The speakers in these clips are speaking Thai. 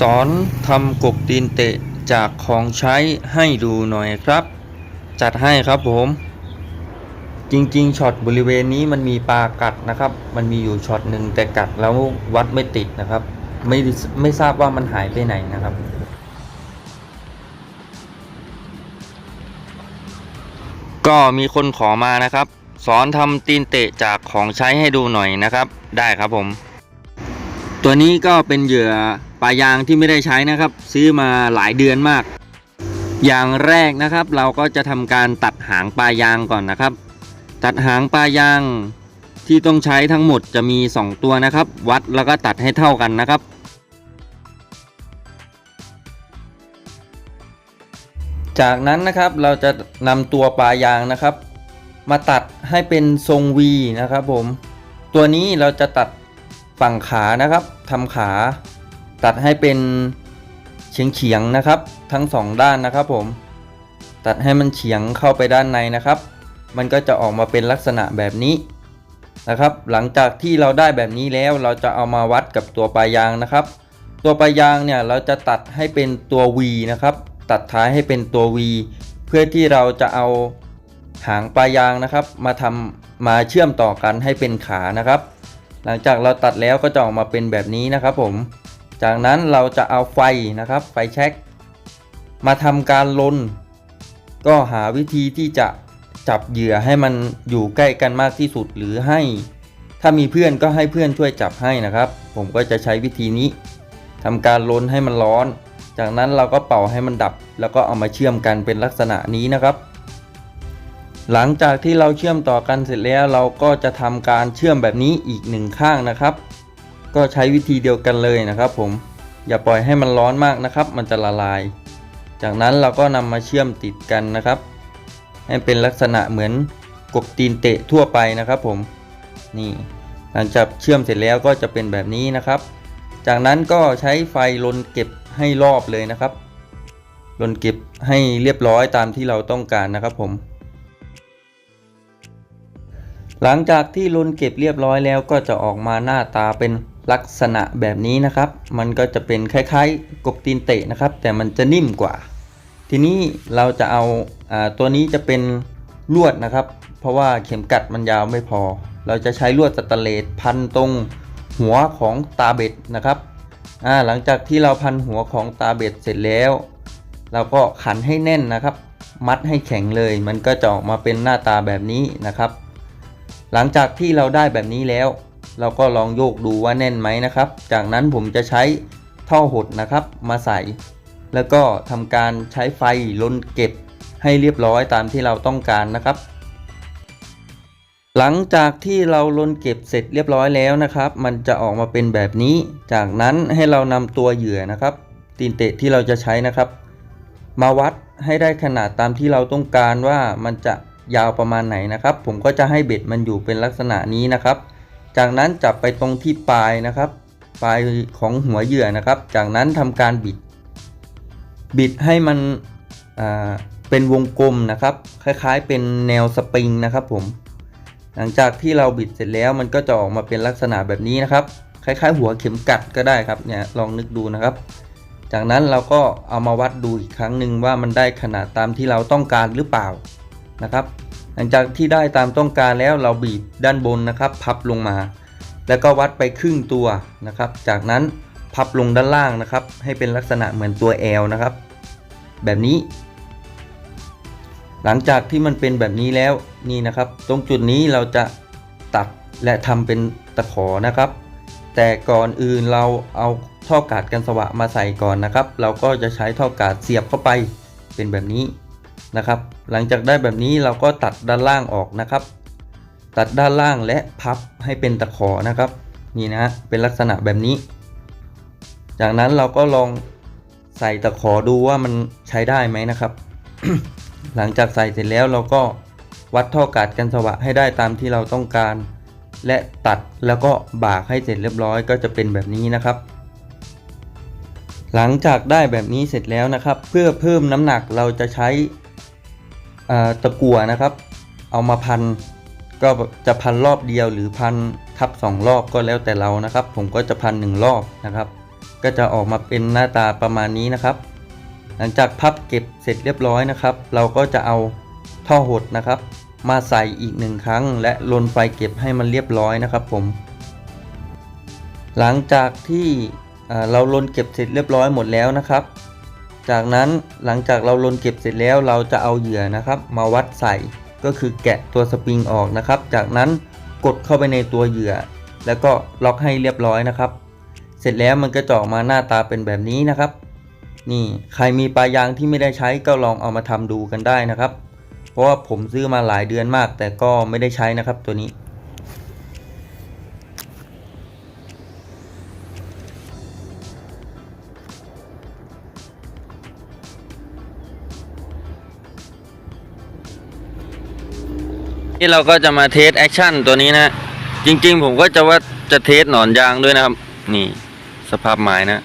สอนทำกบตีนเตะจากของใช้ให้ดูหน่อยครับ จัดให้ครับผม จริงๆช็อตบริเวณนี้มันมีปลากัดนะครับ มันมีอยู่ช็อตหนึ่งแต่กัดแล้ววัดไม่ติดนะครับ ไม่ไม่ทราบว่ามันหายไปไหนนะครับก็มีคนขอมานะครับ สอนทำตีนเตะจากของใช้ให้ดูหน่อยนะครับ ได้ครับผม ตัวนี้ก็เป็นเหยื่อ ปลายางที่ไม่ได้ใช้นะครับ ซื้อมาหลายเดือนมาก อย่างแรกนะครับ เราก็จะทำการตัดหางปลายางก่อนนะครับ ตัดหางปลายางที่ต้องใช้ทั้งหมดจะมี 2 ตัวนะครับ วัดแล้วก็ตัดให้เท่ากันนะครับ จากนั้นนะครับเราจะนำตัวปลายางนะครับ มาตัดให้เป็นทรง V นะครับผม ตัวนี้เราจะตัดฝั่งขานะครับทำขา ตัดให้เป็นเฉียงเฉียงๆนะครับ ทั้งสองด้านนะครับผม ตัดให้มันเฉียงเข้าไปด้านในนะครับ มันก็จะออกมาเป็นลักษณะแบบนี้นะครับ หลังจากที่เราได้แบบนี้แล้วเราจะเอามาวัดกับตัวปลายยางนะครับ ตัวปลายยางเนี่ยเราจะตัดให้เป็นตัว V นะครับ ตัดท้ายให้เป็นตัว V เพื่อที่เราจะเอาหางปลายยางนะครับ มาทำมาเชื่อมต่อกันให้เป็นขานะครับ หลังจากเราตัดแล้วก็จะออกมาเป็นแบบนี้นะครับผม จากนั้นเราจะเอาไฟนะครับ ไฟแช็กมาทำการลน ก็หาวิธีที่จะจับเหยื่อให้มันอยู่ใกล้กันมากที่สุดหรือให้ ถ้ามีเพื่อนก็ให้เพื่อนช่วยจับให้นะครับ ผมก็จะใช้วิธีนี้ทำการลนให้มันร้อน จากนั้นเราก็เป่าให้มันดับ แล้วก็เอามาเชื่อมกันเป็นลักษณะนี้นะครับ หลังจากที่เราเชื่อมต่อกันเสร็จแล้วเราก็จะทำการเชื่อมแบบนี้อีกหนึ่งข้างนะครับ ก็ใช้วิธีเดียวกันเลยนะครับ ผมอย่าปล่อยให้มันร้อนมากนะครับ มันจะละลาย จากนั้นเราก็นำมาเชื่อมติดกันนะครับ ให้เป็นลักษณะเหมือนกบตีนเตะทั่วไปนะครับ ผมนี่หลังจากเชื่อมเสร็จแล้วก็จะเป็นแบบนี้นะครับ จากนั้นก็ใช้ไฟลนเก็บให้รอบเลยนะครับลนเก็บให้เรียบร้อยตามที่เราต้องการนะครับผม หลังจากที่ลนเก็บเรียบร้อยแล้วก็จะออกมาหน้าตาเป็น ลักษณะแบบนี้นะครับ มันก็จะเป็นคล้ายๆ กบตีนเตะนะครับ แต่มันจะนิ่มกว่า ทีนี้เราจะเอาอาตัวนี้จะเป็นลวดนะครับ เพราะว่าเข็มกัดมันยาวไม่พอ เราจะใช้ลวดสแตนเลสพันตรงหัวของตาเบ็ดนะครับหลังจากที่เราพันหัวของตาเบ็ดเสร็จแล้ว เราก็ขันให้แน่นนะครับ มัดให้แข็งเลย มันก็จะออกมาเป็นหน้าตาแบบนี้นะครับ หลังจากที่เราได้แบบนี้แล้ว เราก็ลองโยกดูว่าแน่นไหมนะครับ จากนั้นผมจะใช้ท่อหดนะครับมาใส่ แล้วก็ทำการใช้ไฟลนเก็บให้เรียบร้อยตามที่เราต้องการนะครับ หลังจากที่เราลนเก็บเสร็จเรียบร้อยแล้วนะครับ มันจะออกมาเป็นแบบนี้ จากนั้นให้เรานำตัวเหยื่อนะครับ ตีนเตะที่เราจะใช้นะครับ มาวัดให้ได้ขนาดตามที่เราต้องการว่ามันจะยาวประมาณไหนนะครับ ผมก็จะให้เบ็ดมันอยู่เป็นลักษณะนี้นะครับ จากนั้นจับไปตรงที่ปลายนะครับ ปลายของหัวเหยื่อนะครับ จากนั้นทำการบิด บิดให้มันเป็นวงกลมนะครับ คล้ายๆ เป็นแนวสปริงนะครับผม หลังจากที่เราบิดเสร็จแล้วมันก็จะออกมาเป็นลักษณะแบบนี้นะครับ คล้ายๆ หัวเข็มกัดก็ได้ครับเนี่ยลองนึกดูนะครับ จากนั้นเราก็เอามาวัดดูอีกครั้งหนึ่งว่ามันได้ขนาดตามที่เราต้องการหรือเปล่านะครับ หลังจากที่ได้ตามต้องการแล้วเราบีบด้านบนนะครับ พับลงมา แล้วก็วัดไปครึ่งตัวนะครับ จากนั้นพับลงด้านล่างนะครับ ให้เป็นลักษณะเหมือนตัว L นะครับ แบบนี้ หลังจากที่มันเป็นแบบนี้แล้วนี่นะครับ ตรงจุดนี้เราจะตัดและทำเป็นตะขอนะครับ แต่ก่อนอื่นเราเอาท่อกาดกันสวะมาใส่ก่อนนะครับ เราก็จะใช้ท่อกาดเสียบเข้าไปเป็นแบบนี้ นะครับ หลังจากได้แบบนี้เราก็ตัดด้านล่างออกนะครับ ตัดด้านล่างและพับให้เป็นตะขอนะครับ นี่นะเป็นลักษณะแบบนี้ จากนั้นเราก็ลองใส่ตะขอดูว่ามันใช้ได้ไหมนะครับ หลังจากใส่เสร็จแล้วเราก็วัดท่อกาดกันสวะให้ได้ตามที่เราต้องการ และตัดแล้วก็บากให้เสร็จเรียบร้อยก็จะเป็นแบบนี้นะครับ หลังจากได้แบบนี้เสร็จแล้วนะครับ เพื่อเพิ่มน้ำหนักเราจะใช้ ตะกั่วนะครับ เอามาพันก็จะพันรอบเดียวหรือพันทับสองรอบก็แล้วแต่เรานะครับ ผมก็จะพันหนึ่งรอบนะครับ ก็จะออกมาเป็นหน้าตาประมาณนี้นะครับ หลังจากพับเก็บเสร็จเรียบร้อยนะครับ เราก็จะเอาท่อหดนะครับ มาใส่อีกหนึ่งครั้ง และลนไฟเก็บให้มันเรียบร้อยนะครับ ผม หลังจากที่เราลนเก็บเสร็จเรียบร้อยหมดแล้วนะครับ จากนั้นหลังจากเราลนเก็บเสร็จแล้วเราจะเอาเหยื่อนะครับ มาวัดใส่ก็คือแกะตัวสปริงออกนะครับ จากนั้นกดเข้าไปในตัวเหยื่อ แล้วก็ล็อกให้เรียบร้อยนะครับ เสร็จแล้วมันก็จะออกมาหน้าตาเป็นแบบนี้นะครับ นี่ใครมีปลายางที่ไม่ได้ใช้ก็ลองเอามาทำดูกันได้นะครับ เพราะว่าผมซื้อมาหลายเดือนมาก แต่ก็ไม่ได้ใช้นะครับตัวนี้ นี่เราก็จะมาเทสแอคชั่นตัวนี้นะจริงๆ ผมก็จะว่าจะเทสหนอนยางด้วยนะครับ นี่สภาพไม้นะ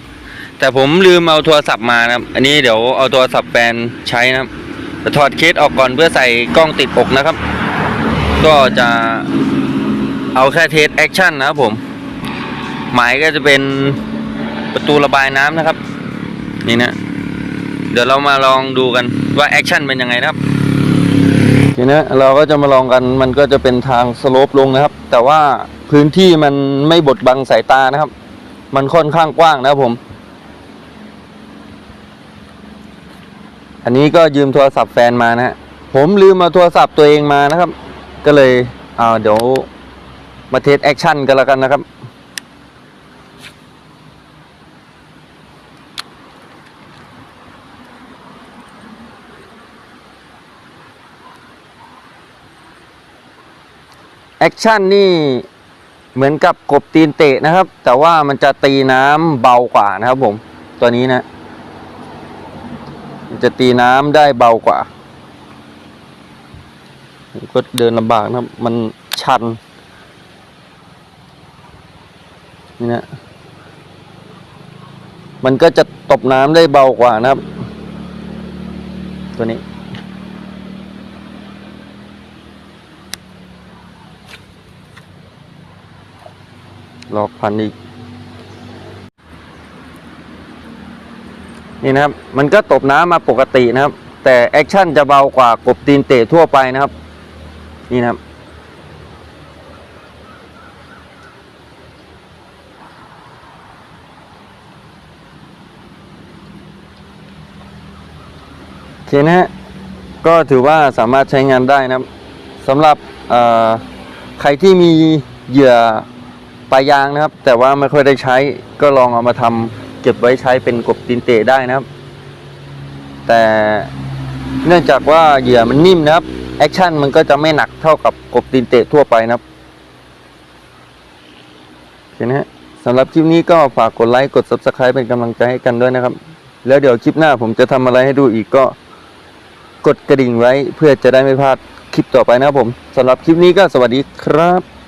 แต่ผมลืมเอาโทรศัพท์มานะครับ อันนี้เดี๋ยวเอาโทรศัพท์แบนใช้นะครับจะถอดเคสออกก่อนเพื่อใส่กล้องติดอกนะครับ ก็จะเอาแค่เทสแอคชั่นนะครับผมหมายก็จะเป็นประตูระบายน้ำนะครับ นี่นะ เดี๋ยวเรามาลองดูกันว่าแอคชั่นเป็นยังไงนะครับ ทีนี้เราก็จะมาลองกันมันก็จะเป็นทางสโลปลงนะครับ แต่ว่าพื้นที่มันไม่บดบังสายตานะครับ มันค่อนข้างกว้างนะครับผม อันนี้ก็ยืมโทรศัพท์แฟนมานะฮะผมลืมมาโทรศัพท์ตัวเองมานะครับ ก็เลยเอาเดี๋ยวมาเทสแอคชั่นกันแล้วกันนะครับ แอคชั่นนี่เหมือนกับกบตีนเตะนะครับ แต่ว่ามันจะตีน้ำเบากว่านะครับผมตัวนี้นะมันจะตีน้ำได้เบากว่า ก็เดินลำบากนะครับ มันชัน นี่นะ มันก็จะตบน้ำได้เบากว่านะครับ ตัวนี้ หลอกพันอีก นี่นะครับ มันก็ตบน้ำมาปกตินะครับ แต่แอคชั่นจะเบากว่ากบตีนเตะทั่วไปนะครับ นี่นะครับโอเคนะฮะก็ถือว่าสามารถใช้งานได้นะครับสำหรับใครที่มีเหยื่อ ปลายางนะครับ แต่ว่าไม่ค่อยได้ใช้ก็ลองเอามาทำเก็บไว้ใช้เป็นกบตีนเตะได้นะครับ แต่เนื่องจากว่าเหยื่อมันนิ่มนะครับแอคชั่นมันก็จะไม่หนักเท่ากับกบตีนเตะทั่วไปนะครับโอเคนะฮะสำหรับคลิปนี้ก็ฝากกดไลค์กด subscribe เป็นกำลังใจให้กันด้วยนะครับ แล้วเดี๋ยวคลิปหน้าผมจะทำอะไรให้ดูอีกก็กดกระดิ่งไว้เพื่อจะได้ไม่พลาดคลิปต่อไปนะครับผมสำหรับคลิปนี้ก็สวัสดีครับ